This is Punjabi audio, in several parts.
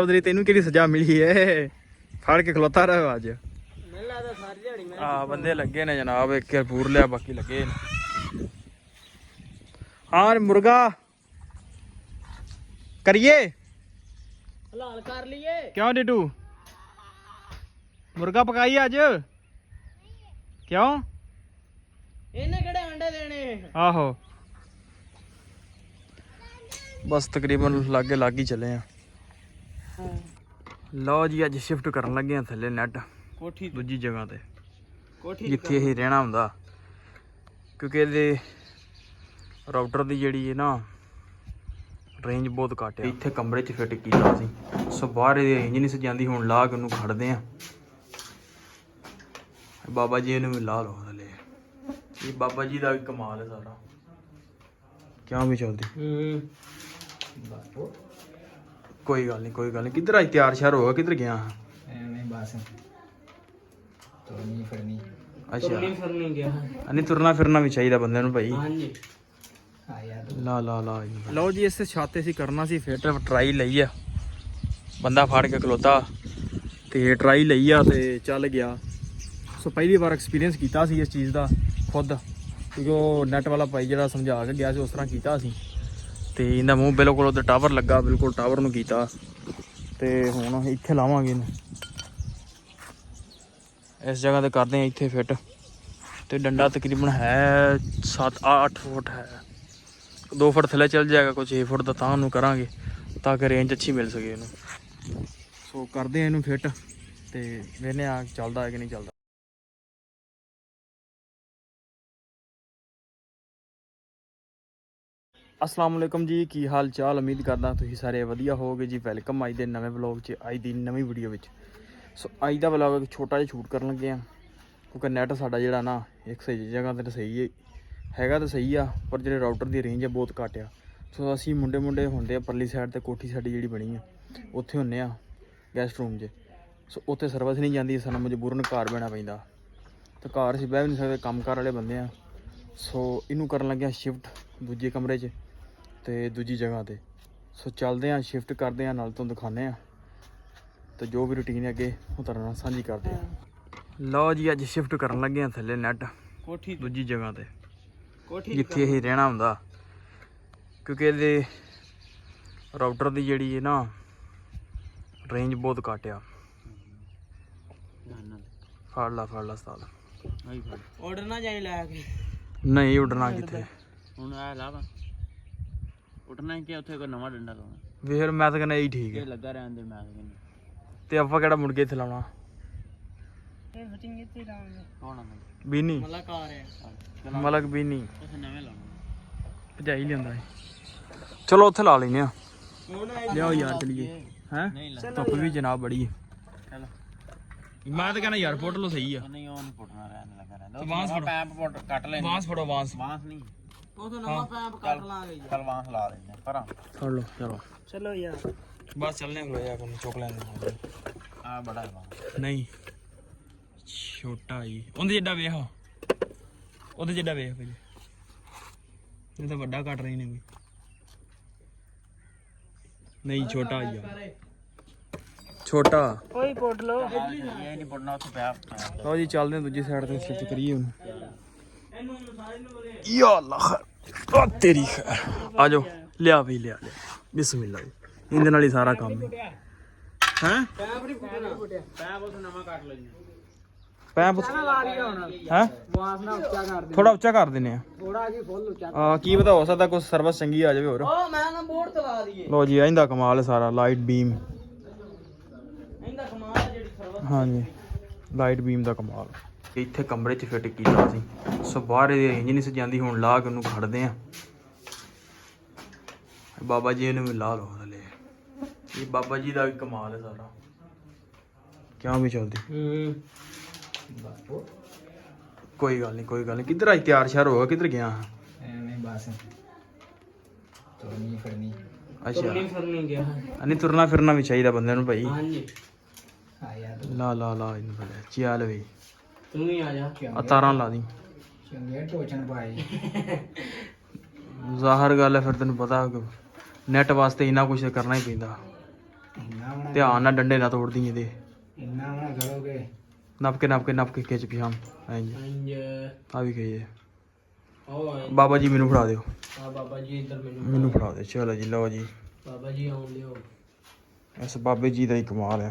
ਚੌਧਰੀ ਤੈਨੂੰ ਕਿਹੜੀ ਸਜ਼ਾ ਮਿਲੀ ਏ? ਫੜ ਕੇ ਖਲੋਤਾ ਰਹਿ ਅੱਜ। ਮੈਨੂੰ ਲੱਗਦਾ ਸਾਰੀ ਦਿਹਾੜੀ ਮੈਂ ਆ ਬੰਦੇ ਲੱਗੇ ਨੇ ਜਨਾਬ ਇੱਕ ਪੂਰ ਲਿਆ ਬਾਕੀ ਲੱਗੇ ਨੇ। ਹਾਂ ਮੁਰਗਾ ਕਰੀਏ? ਹਲਾਲ ਕਰ ਲਈਏ। ਕਿਉਂ ਡਿਡੂ? ਮੁਰਗਾ ਪਕਾਈ ਅੱਜ? ਕਿਉਂ? ਇਹਨੇ ਕਿਹੜੇ ਅੰਡੇ ਦੇਣੇ? ਆਹੋ। ਬਸ ਤਕਰੀਬਨ ਲਾਗੇ ਲੱਗ ਹੀ ਚੱਲੇ ਆ। ਲਓ ਜੀ ਅੱਜ ਸ਼ਿਫਟ ਕਰਨ ਲੱਗੇ ਆ ਥੱਲੇ ਨੈਟ ਕੋਠੀ ਦੂਜੀ ਜਗ੍ਹਾ ਤੇ। ਕੋਠੀ ਜਿੱਥੇ ਇਹ ਰਹਿਣਾ ਹੁੰਦਾ। ਕਿਉਂਕਿ ਇਹਦੇ ਰਾਊਟਰ ਦੀ ਜਿਹੜੀ ਹੈ ਨਾ ਰੇਂਜ ਬਹੁਤ ਘੱਟ ਹੈ ਇੱਥੇ ਕਮਰੇ 'ਚ ਫਿੱਟ ਕੀਤਾ ਸੀ। ਸੋ ਬਾਹਰ ਇਹਦੀ ਰੇਂਜ ਨਹੀਂ ਸੀ ਜਾਂਦੀ ਹੁਣ ਲਾ ਕੇ ਉਹਨੂੰ ਖੜਦੇ ਆ। ਬਾਬਾ ਜੀ ਇਹਨੂੰ ਵੀ ਲਾ ਲਓ ਥੱਲੇ। ਇਹ ਬਾਬਾ ਜੀ ਦਾ ਵੀ ਕਮਾਲ ਹੈ ਸਾਰਾ। ਕਿਉਂ ਵੀ ਚੱਲਦੀ? ਹੂੰ। ਕੋਈ ਗੱਲ ਨਹੀਂ ਕੋਈ ਗੱਲ ਨਹੀਂ। ਕਿੱਧਰ ਆਈ ਤਿਆਰ ਸ਼ਿਆਰ ਹੋ ਗਿਆ? ਕਿੱਧਰ ਗਿਆ? ਐਵੇਂ ਬਸ। ਤੋਰਨੀ ਫਰਨੀ। ਅੱਛਾ। ਤੋਰਨੀ ਫਰਨੀ ਗਿਆ। ਅਨੀ ਤੁਰਨਾ ਫਿਰਨਾ ਵੀ ਚਾਹੀਦਾ ਬੰਦੇ ਨੂੰ ਭਾਈ। ਹਾਂਜੀ। ਆ ਯਾਰ ਲਾ ਲਾ ਲਾ ਲਓ ਜੀ ਇਸ ਛਾਤੇ ਸੀ ਕਰਨਾ ਸੀ ਫਿਰ ਟਰਾਈ ਲਈ ਆ। ਬੰਦਾ ਫੜ ਕੇ ਖਲੋਤਾ ਤੇ ਟਰਾਈ ਲਈ ਆ ਤੇ ਚੱਲ ਗਿਆ। ਸੋ ਪਹਿਲੀ ਵਾਰ ਐਕਸਪੀਰੀਅੰਸ ਕੀਤਾ ਸੀ ਇਸ ਚੀਜ਼ ਦਾ ਖੁਦ। ਕਿਉਂਕਿ ਉਹ ਨੈਟ ਵਾਲਾ ਭਾਈ ਜਿਹੜਾ ਸਮਝਾ ਕੇ ਗਿਆ ਸੀ ਉਸ ਤਰ੍ਹਾਂ ਕੀਤਾ ਸੀ ਤੇ ਇਹਦਾ ਮੂੰਹ ਬਿਲਕੁਲ ਉਹਦੇ ਟਾਵਰ ਲੱਗਾ, ਬਿਲਕੁਲ ਟਾਵਰ ਨੂੰ ਕੀਤਾ। ਤੇ ਹੁਣ ਇੱਥੇ ਲਾਵਾਂਗੇ ਇਹਨੂੰ। ਇਸ ਜਗ੍ਹਾ ਤੇ ਕਰਦੇ ਆ ਇੱਥੇ ਫਿੱਟ ਤੇ ਡੰਡਾ ਤਕਰੀਬਨ ਹੈ 7 8 ਫੁੱਟ ਹੈ। 2 ਫੁੱਟ ਥੱਲੇ ਚੱਲ ਜਾਏਗਾ ਕੁਝ 6 ਫੁੱਟ ਦਾ ਤਾਂ ਉਹਨੂੰ ਕਰਾਂਗੇ, ਤਾਂ ਕਿ ਰੇਂਜ ਅੱਛੀ ਮਿਲ ਸਕੇ ਇਹਨੂੰ। ਸੋ ਕਰਦੇ ਆ ਇਹਨੂੰ ਫਿੱਟ ਤੇ ਵੇਨੇ ਆ ਚੱਲਦਾ ਹੈ ਕਿ ਨਹੀਂ ਚੱਲਦਾ। ਅਸਲਾਮ ਵਾਲੇਕਮ ਜੀ, ਕੀ ਹਾਲ ਚਾਲ? ਉਮੀਦ ਕਰਦਾ ਤੁਸੀਂ ਸਾਰੇ ਵਧੀਆ ਹੋਵੋਗੇ ਜੀ। ਵੈਲਕਮ ਅੱਜ ਦੇ ਨਵੇਂ ਵਲੌਗ 'ਚ, ਅੱਜ ਦੀ ਨਵੀਂ ਵੀਡੀਓ ਵਿੱਚ। ਸੋ ਅੱਜ ਦਾ ਵਲੌਗ ਇੱਕ ਛੋਟਾ ਜਿਹਾ ਸ਼ੂਟ ਕਰਨ ਲੱਗੇ ਆ। ਕਿਉਂਕਿ ਨੈਟ ਸਾਡਾ ਜਿਹੜਾ ਨਾ, ਇੱਕ ਸਹੀ ਜਗ੍ਹਾ ਤੇ ਸਹੀ ਹੈ ਹੈਗਾ ਤਾਂ ਸਹੀ ਆ, ਪਰ ਜਿਹੜੇ ਰਾਊਟਰ ਦੀ ਰੇਂਜ ਹੈ ਬਹੁਤ ਘੱਟ ਆ। ਸੋ ਅਸੀਂ ਮੁੰਡੇ ਮੁੰਡੇ ਹੁੰਦੇ ਆ, ਪਰਲੀ ਸਾਈਡ ਤੇ ਕੋਠੀ ਸਾਡੀ ਜਿਹੜੀ ਬਣੀ ਆ, ਉੱਥੇ ਹੁੰਨੇ ਆ ਗੈਸਟ ਰੂਮ 'ਚ। ਸੋ ਉੱਥੇ ਸਰਵਿਸ ਨਹੀਂ ਜਾਂਦੀ, ਸਾਨੂੰ ਮਜਬੂਰਨ ਘਰ ਬਹਿਣਾ ਪੈਂਦਾ। ਤਾਂ ਘਰ ਅਸੀਂ ਬਹਿ ਵੀ ਨਹੀਂ ਸਕਦੇ, ਕੰਮਕਾਰ ਵਾਲੇ ਬੰਦੇ ਆ। ਸੋ ਇਹਨੂੰ ਕਰਨ ਲੱਗਿਆ ਸ਼ਿਫਟ ਦੂਜੇ ਕਮਰੇ 'ਚ। ਤੇ ਦੂਜੀ ਜਗ੍ਹਾ ਤੇ। ਸੋ ਚੱਲਦੇ ਆ ਸ਼ਿਫਟ ਕਰਦੇ ਆ ਨਾਲ ਤੋਂ ਦਿਖਾਉਂਦੇ ਆ। ਤੇ ਜੋ ਵੀ ਰੁਟੀਨ ਹੈ ਅੱਗੇ ਉਹ ਤੁਹਾਡੇ ਨਾਲ ਸਾਂਝੀ ਕਰਦੇ ਆ। ਲਓ ਜੀ ਅੱਜ ਸ਼ਿਫਟ ਕਰਨ ਲੱਗੇ ਆ ਥੱਲੇ ਨੈਟ ਕੋਠੀ ਦੂਜੀ ਜਗ੍ਹਾ ਤੇ। ਕੋਠੀ ਜਿੱਥੇ ਇਹ ਰਹਿਣਾ ਹੁੰਦਾ। ਕਿਉਂਕਿ ਇਹਦੇ ਰਾਊਟਰ ਦੀ ਜਿਹੜੀ ਹੈ ਨਾ ਰੇਂਜ ਬਹੁਤ ਘੱਟ ਆ। ਫੜ ਲਾ ਫੜ ਲਾ ਸਤਾਲ ਆਈ ਫੜ। ਆਰਡਰ ਨਾ ਜਾਈ ਲੈ ਕੇ। ਨਹੀਂ ਉੱਡਣਾ ਕਿੱਥੇ? ਹੁਣ ਆ ਲਾਵਾ ਉੱਠਣਾ ਹੀ ਕਿ ਉੱਥੇ ਕੋਈ ਨਵਾਂ ਡੰਡਾ ਲਾਉਣਾ ਵੇਰ ਮੈਂ ਤਾਂ ਕਹਿੰਦਾ ਇਹੀ ਠੀਕ ਇਹ ਹੈ ਲੱਗਾ ਰਹਿਣ ਦੇ ਮੈਂ ਕਹਿੰਦਾ ਤੇ ਆਪਾਂ ਕਿਹੜਾ ਮੁੜ ਕੇ ਇੱਥੇ ਲਾਉਣਾ ਇਹ ਫਿਟਿੰਗ ਇੱਥੇ ਲਾਉਣਾ ਕੌਣ ਬੀਨੀ ਮਤਲਬ ਕਾਰ ਹੈ ਮਲਕ ਬੀਨੀ ਤੁਸੀਂ ਨਵੇਂ ਲਾਉਣਾ ਭਜਾਈ ਲਿਆਂਦਾ ਹੈ ਚਲੋ ਉੱਥੇ ਲਾ ਲੈਨੇ ਆ ਹੁਣ ਲਿਆਓ ਯਾਰ ਚਲੀਏ ਹੈ ਨਹੀਂ ਲਾ ਧੁੱਪ ਵੀ ਜਨਾਬ ਬੜੀ ਹੈ ਚਲੋ ਮੈਂ ਤਾਂ ਕਹਿੰਦਾ ਯਾਰ ਫੋਟ ਲੋ ਸਹੀ ਆ ਨਹੀਂ ਉਹ ਨਹੀਂ ਪੁੱਟਣਾ ਰਹਿਣ ਲੱਗਾ ਰਹਿੰਦਾ ਬਾਂਸ ਫੜੋ। ਪੈਪ ਪੁੱਟ ਕੱਟ ਲੈਂਦੇ ਬਾਂਸ ਫੜੋ ਬਾਂਸ ਬਾਂਸ ਨਹੀਂ ਉਹ ਤਾਂ ਨਵਾਂ ਪੈਪ ਕੱਟ ਲਾਂਗੇ ਜੀ। ਚਲ ਬਾਂਸ ਲਾ ਲੈਂਦੇ ਪਰਾਂ ਫੜ ਲੋ ਚਲੋ। ਚਲੋ ਯਾਰ। ਬਸ ਚੱਲਨੇ ਖਲੋ ਜਾ ਕੋਈ ਚੁੱਕ ਲੈਂਦੇ ਆ ਬੜਾ ਹੈ ਬਾਂਸ ਨਹੀਂ। ਛੋਟਾ ਹੀ ਉਹਦੇ ਜਿੱਡਾ ਵੇਖ ਉਹਦੇ ਜਿੱਡਾ ਵੇਖ ਭਾਈ। ਇਹ ਤਾਂ ਵੱਡਾ ਕੱਟ ਰਹੀ ਨੇ ਕੋਈ। ਨਹੀਂ ਛੋਟਾ ਹੀ ਆ। ਛੋਟਾ। ਕੋਈ ਪੁੱਟ ਲਓ। ਇਹ ਨਹੀਂ ਪੁੱਟਣਾ ਉੱਥੇ ਪੈਪ ਲਓ ਜੀ ਚੱਲਦੇ ਹਾਂ ਦੂਜੀ ਸਾਈਡ ਤੇ ਸ਼ਿਫਟ ਕਰੀਏ ਹੁਣ। ਯਾ ਅੱਲਾਹ ਆ ਤੇਰੀ ਖੈਰ ਆ ਜਾਓ ਲਿਆ ਵੀ ਲਿਆ ਲਿਆ ਬਿਸਮਿਲ੍ਲਾ ਜੀ ਇਹਦੇ ਨਾਲ ਹੀ ਸਾਰਾ ਕੰਮ ਹੈ ਹੈ ਪੈਪ ਨਹੀਂ ਪੁੱਟਣਾ ਪੈਪ ਉੱਥੇ ਨਵਾਂ ਕੱਟ ਲੈਂਦੇ ਪੈਪ ਲਾ ਰਹੀ ਹੁਣ ਹੈ ਬਾਂਸ ਨਾ ਉੱਚਾ ਕਰ ਦੇ ਥੋੜਾ ਉੱਚਾ ਕਰ ਦਿੰਨੇ ਆ ਥੋੜਾ ਜੀ ਫੁੱਲ ਉੱਚਾ ਆ ਕੀ ਪਤਾ ਹੋ ਸਕਦਾ ਕੋਈ ਸਰਵਿਸ ਚੰਗੀ ਆ ਜਾਵੇ ਹੋਰ ਉਹ ਮੈਂ ਨਾ ਬੋਰਡ ਤੇ ਲਾ ਦਈਏ ਲੋ ਜੀ ਇਹਦਾ ਕਮਾਲ ਹੈ ਸਾਰਾ ਲਾਈਟ ਬੀਮ ਇਹਦਾ ਕਮਾਲ ਹੈ ਜਿਹੜੀ ਸਰਵਿਸ ਹਾਂਜੀ ਲਾਈਟ ਬੀਮ ਦਾ ਕਮਾਲ ਇੱਥੇ ਕਮਰੇ 'ਚ ਫਿੱਟ ਕੀਤਾ ਸੀ। ਸੋ ਬਾਹਰ ਇਹਦੀ ਰੇਂਜ ਨਹੀਂ ਸੀ ਜਾਂਦੀ ਹੁਣ ਲਾ ਕੇ ਉਹਨੂੰ ਖੜਦੇ ਆ ਬਾਬਾ ਜੀ ਇਹਨੂੰ ਵੀ ਲਾ ਲਓ ਥੱਲੇ ਇਹ ਬਾਬਾ ਜੀ ਦਾ ਵੀ ਕਮਾਲ ਹੈ ਸਾਰਾ। ਕਿਉਂ ਵੀ ਚੱਲਦੀ? ਕੋਈ ਗੱਲ ਨਹੀਂ ਕੋਈ ਗੱਲ ਨਹੀਂ। ਕਿੱਧਰ ਆਈ ਤਿਆਰ ਸ਼ਿਆਰ ਹੋ ਗਿਆ? ਕਿੱਧਰ ਗਿਆ? ਐਵੇਂ ਬਸ। ਤੋਰਨੀ ਫਰਨੀ। ਅੱਛਾ। ਤੋਰਨੀ ਫਰਨੀ ਗਿਆ। ਅਨੀ ਤੁਰਨਾ ਫਿਰਨਾ ਵੀ ਚਾਹੀਦਾ ਬੰਦੇ ਨੂੰ ਭਾਈ। ਹਾਂਜੀ। ਆ ਯਾਰ। ਲਾ ਲਾ ਲਾ ਇਹਨੂੰ ਪਹਿਲੇ ਚੱਲ ਵੀ ਤੂੰ ਵੀ ਆ ਜਾ। ਆ ਤਾਰਾਂ ਲਾ ਦੀ। ਚੰਗੇ ਟੋਚਨ ਪਾਈ ਜ਼ਾਹਰ ਗੱਲ ਹੈ ਫਿਰ ਤੈਨੂੰ ਪਤਾ ਨੈਟ ਵਾਸਤੇ ਇੰਨਾ ਕੁਝ ਕਰਨਾ ਹੀ ਪੈਂਦਾ। ਇੰਨਾ ਬਣਾ ਧਿਆਨ ਨਾਲ ਡੰਡੇ ਨਾ ਤੋੜਦੀ ਇਹਦੇ। ਇੰਨਾ ਬਣਾ ਕਰੋਗੇ? ਨੱਪ ਕੇ ਨੱਪ ਕੇ ਨੱਪ ਕੇ ਖਿੱਚ ਪਿਆਮ ਐਂ ਇੰਜ ਆ ਵੀ ਓਏ ਬਾਬਾ ਜੀ ਮੈਨੂੰ ਫੜਾ ਦਿਓ। ਆ ਬਾਬਾ ਜੀ ਇੱਧਰ ਮੈਨੂੰ ਮੈਨੂੰ ਫੜਾ ਦਿਓ। ਚਲੋ ਜੀ ਲਓ ਜੀ। ਬਾਬਾ ਜੀ ਆਉਣ ਦਿਓ। ਇਸ ਬਾਬੇ ਜੀ ਦਾ ਹੀ ਕਮਾਲ ਆ।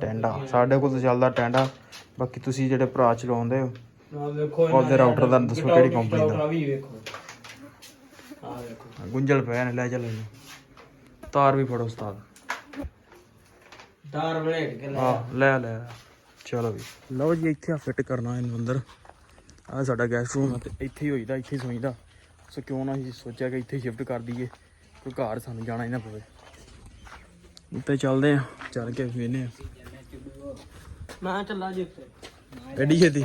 ਟੈਂਡਾ। ਸਾਡੇ ਕੋਲ ਤਾਂ ਚੱਲਦਾ ਟੈਂਡਾ। ਬਾਕੀ ਤੁਸੀਂ ਜਿਹੜੇ ਭਰਾ ਚਲਾਉਂਦੇ ਹੋ ਆ ਵੇਖੋ ਉਹਦੇ ਰਾਊਟਰ ਦਾ ਦੱਸੋ ਕਿਹੜੀ ਕੰਪਨੀ ਦਾ। ਵੀ ਵੇਖੋ। ਆ ਵੇਖੋ ਗੁੰਝਲ ਪਿਆ ਨੇ ਲੈ ਚੱਲ ਇਹਨੂੰ ਤਾਰ ਵੀ ਫੜੋ ਉਸਤਾਦ। ਡਾਰ ਬਲੇਡ ਕੇ ਲੈ ਆ ਲੈ ਲੈ। ਚਲੋ ਵੀ। ਲਓ ਜੀ ਇੱਥੇ ਆ ਫਿੱਟ ਕਰਨਾ ਇਹਨੂੰ ਅੰਦਰ। ਆ ਸਾਡਾ ਗੈਸਟ ਰੂਮ ਆ ਤੇ ਇੱਥੇ ਹੀ ਹੋਈਦਾ ਇੱਥੇ ਹੀ ਸੋਈਦਾ। ਸੋ ਕਿਉਂ ਨਾ ਅਸੀਂ ਸੋਚਿਆ ਕਿ ਇੱਥੇ ਸ਼ਿਫਟ ਕਰ ਦਈਏ। ਕੋਈ ਘਰ ਸਾਨੂੰ ਜਾਣਾ ਹੀ ਨਾ ਪਵੇ। ਉੱਤੇ ਚੱਲਦੇ ਆ ਚੱਲ ਕੇ ਵੇਨੇ ਆ। ਮੈਂ ਚੱਲਾ ਜੀ ਉੱਤੇ ਐਡੀ ਛੇਤੀ?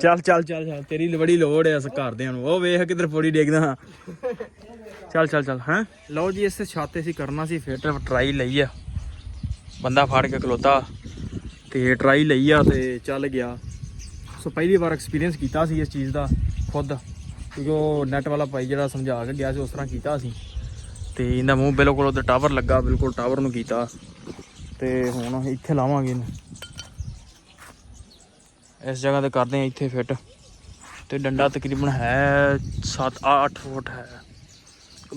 ਚੱਲ ਚੱਲ ਚੱਲ ਚੱਲ। ਤੇਰੀ ਬੜੀ ਲੋੜ ਐ ਇਸ ਘਰਦਿਆਂ ਨੂੰ। ਉਹ ਵੇਖ ਕਿਧਰ ਪੌੜੀ ਡੇਗਦਾ ਹਾਂ। ਚੱਲ ਚੱਲ ਚੱਲ, ਹੈ? ਲਓ ਜੀ, ਇਸ ਛੱਤ ਤੇ ਅਸੀਂ ਕਰਨਾ ਸੀ, ਫਿਰ ਟਰਾਈ ਲਈ ਆ। ਬੰਦਾ ਫੜ ਕੇ ਖਲੋਤਾ ਤੇ ਟਰਾਈ ਲਈ ਆ ਤੇ ਚੱਲ ਗਿਆ। ਸੋ ਪਹਿਲੀ ਵਾਰ ਐਕਸਪੀਰੀਅੰਸ ਕੀਤਾ ਸੀ ਇਸ ਚੀਜ਼ ਦਾ, ਖੁਦ। ਕਿਉਂਕਿ ਉਹ ਨੈਟ ਵਾਲਾ ਭਾਈ ਜਿਹੜਾ ਸਮਝਾ ਕੇ ਗਿਆ ਸੀ, ਉਸ ਤਰ੍ਹਾਂ ਕੀਤਾ ਸੀ ਤੇ ਇਹਦਾ ਮੂੰਹ ਬਿਲਕੁਲ ਉਹਦੇ ਟਾਵਰ ਲੱਗਾ, ਬਿਲਕੁਲ ਟਾਵਰ ਨੂੰ ਕੀਤਾ। ਤੇ ਹੁਣ ਇੱਥੇ ਲਾਵਾਂਗੇ ਇਹਨੂੰ। ਇਸ ਜਗ੍ਹਾ ਤੇ ਕਰਦੇ ਆ ਇੱਥੇ ਫਿੱਟ ਤੇ ਡੰਡਾ ਤਕਰੀਬਨ ਹੈ 7 8 ਫੁੱਟ ਹੈ।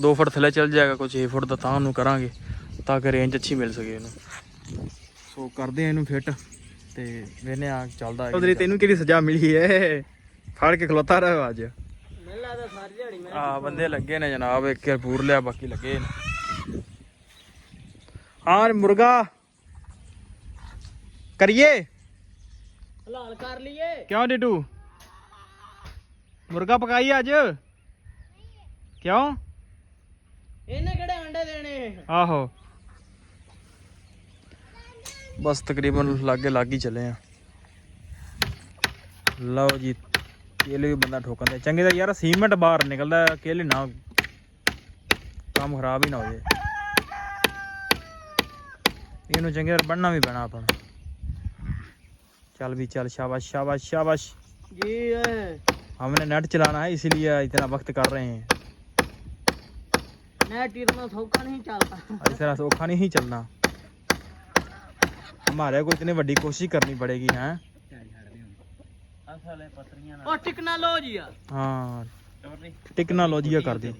2 ਫੁੱਟ ਥੱਲੇ ਚੱਲ ਜਾਏਗਾ ਕੁਝ 6 ਫੁੱਟ ਦਾ ਤਾਂ ਉਹਨੂੰ ਕਰਾਂਗੇ ਤਾਂ ਕਿ ਰੇਂਜ ਅੱਛੀ ਮਿਲ ਸਕੇ ਇਹਨੂੰ। ਸੋ ਕਰਦੇ ਆ ਇਹਨੂੰ ਫਿੱਟ ਤੇ ਵੇਨੇ ਆ ਚੱਲਦਾ ਉਧਰੀ ਤੈਨੂੰ ਕਿਹੜੀ ਸਜ਼ਾ ਮਿਲੀ ਏ ਫੜ ਕੇ ਖਲੋਤਾ ਰਹਿ ਅੱਜ। ਮੈਨੂੰ ਲੱਗਦਾ ਸਾਰੀ ਦਿਹਾੜੀ ਮੈਂ ਆ ਬੰਦੇ ਲੱਗੇ ਨੇ ਜਨਾਬ ਇੱਕ ਪੂਰ ਲਿਆ ਬਾਕੀ ਲੱਗੇ ਨੇ। ਹਾਂ ਮੁਰਗਾ। ਕਰੀਏ ਹਲਾਲ ਕਰ ਲਈਏ ਕਿਉਂ ਡਿਟੂ ਮੁਰਗਾ ਪਕਾਈ ਅੱਜ ਕਿਉਂ ਇਹਨੇ ਕਿਹੜੇ ਅੰਡੇ ਦੇਣੇ ਆਹੋ ਬਸ ਤਕਰੀਬਨ ਲਾਗੇ ਲੱਗ ਹੀ ਚੱਲੇ ਆ ਲਓ ਜੀ ਕੇਲੇ ਵੀ ਬੰਦਾ ਠੋਕਣ ਦੇ ਚੰਗੇ ਤਾਂ ਯਾਰ ਸੀਮੈਂਟ ਬਾਹਰ ਨਿਕਲਦਾ ਕੇਲੇ ਨਾ ਕੰਮ ਖਰਾਬ ਹੀ ਨਾ ਹੋ ਜਾਏ ਇਹਨੂੰ ਚੰਗੇ ਨਾਲ ਬਣਨਾ ਵੀ ਪੈਣਾ ਆਪਾਂ ਨੂੰ। चल भी चल शाबाश शाबाश शाबाश। हमने नेट चलाना है इसलिए इतना वक्त कर रहे हैं। नेट नहीं चलता। इतना सौखा नहीं चलना। हमारे को इतनी बड़ी कोशिश करनी पड़ेगी है? हाँ। टेक्नोलॉजी कर दी।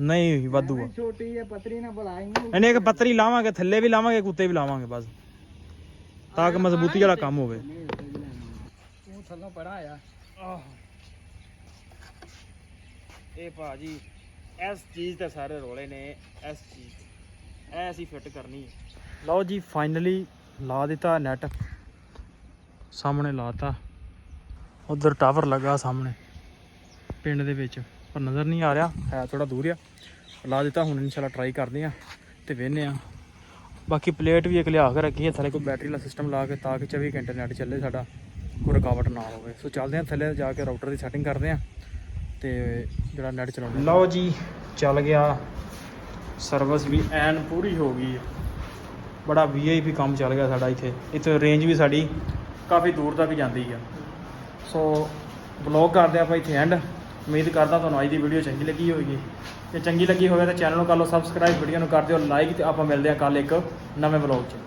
नहीं वादू छोटी ਛੋਟੀ ना बुलाएँगे ਨਾ एक ਇਹਨੇ लावे थले भी लावे कुत्ते भी लावे बस। ਤਾਂ ਕਿ ਮਜ਼ਬੂਤੀ ਵਾਲਾ ਕੰਮ ਹੋਵੇ। ਤੂੰ ਥੱਲੋਂ ਪੜਾ ਆ ਇਹ ਭਾਜੀ ਇਸ ਚੀਜ਼ ਤੇ ਸਾਰੇ ਰੋਲੇ ਨੇ ਇਸ ਚੀਜ਼ ਐ ਅਸੀਂ ਫਿੱਟ ਕਰਨੀ ਹੈ ਲਓ ਜੀ ਫਾਈਨਲੀ ਲਾ ਦਿੱਤਾ ਨੈਟ ਸਾਹਮਣੇ ਲਾਤਾ ਉਧਰ ਟਾਵਰ ਲੱਗਾ ਸਾਹਮਣੇ। ਪਿੰਡ ਦੇ ਵਿੱਚ। ਪਰ ਨਜ਼ਰ ਨਹੀਂ ਆ ਰਿਹਾ ਹੈ ਥੋੜਾ ਦੂਰ ਆ। ਲਾ ਦਿੱਤਾ ਹੁਣ ਇਨਸ਼ਾਅੱਲਾ ਟਰਾਈ ਕਰਦੇ ਆ ਤੇ ਵੇਖਨੇ ਆ। ਬਾਕੀ ਪਲੇਟ ਵੀ ਇੱਕ ਲਿਆ ਕੇ ਰੱਖੀ ਹੈ ਥੱਲੇ ਕੋਈ ਬੈਟਰੀ ਵਾਲਾ ਸਿਸਟਮ ਲਾ ਕੇ ਤਾਂ ਕਿ 24 ਘੰਟੇ ਨੈਟ ਚੱਲੇ ਸਾਡਾ ਕੋਈ ਰੁਕਾਵਟ ਨਾ ਹੋਵੇ। ਸੋ ਚੱਲਦੇ ਆ ਥੱਲੇ ਜਾ ਕੇ ਰਾਊਟਰ ਦੀ ਸੈਟਿੰਗ ਕਰਦੇ ਆ ਤੇ ਜਿਹੜਾ ਨੈਟ ਚਲਾਉਂਦੇ ਲਓ ਜੀ ਚੱਲ ਗਿਆ ਸਰਵਿਸ ਵੀ ਐਨ ਪੂਰੀ ਹੋ ਗਈ। ਹੈ ਬੜਾ ਵੀਆਈਪੀ ਕੰਮ ਚੱਲ ਗਿਆ ਸਾਡਾ ਇੱਥੇ। ਇੱਥੇ ਰੇਂਜ ਵੀ ਸਾਡੀ ਕਾਫੀ ਦੂਰ ਤੱਕ ਜਾਂਦੀ ਆ। ਸੋ ਬਲੌਗ ਕਰਦੇ ਆਪਾਂ ਇੱਥੇ ਐਂਡ ਉਮੀਦ ਕਰਦਾ ਤੁਹਾਨੂੰ ਅੱਜ ਦੀ ਵੀਡੀਓ ਚੰਗੀ ਲੱਗੀ ਹੋਵੇਗੀ। ਜੇ ਚੰਗੀ ਲੱਗੀ ਹੋਵੇ ਤਾਂ ਚੈਨਲ ਨੂੰ ਕਰ ਲਓ ਸਬਸਕ੍ਰਾਈਬ ਵੀਡੀਓ ਨੂੰ ਕਰ ਦਿਓ ਲਾਈਕ ਤੇ ਆਪਾਂ ਮਿਲਦੇ ਹਾਂ ਕੱਲ ਇੱਕ ਨਵੇਂ ਬਲੌਗ 'ਚ।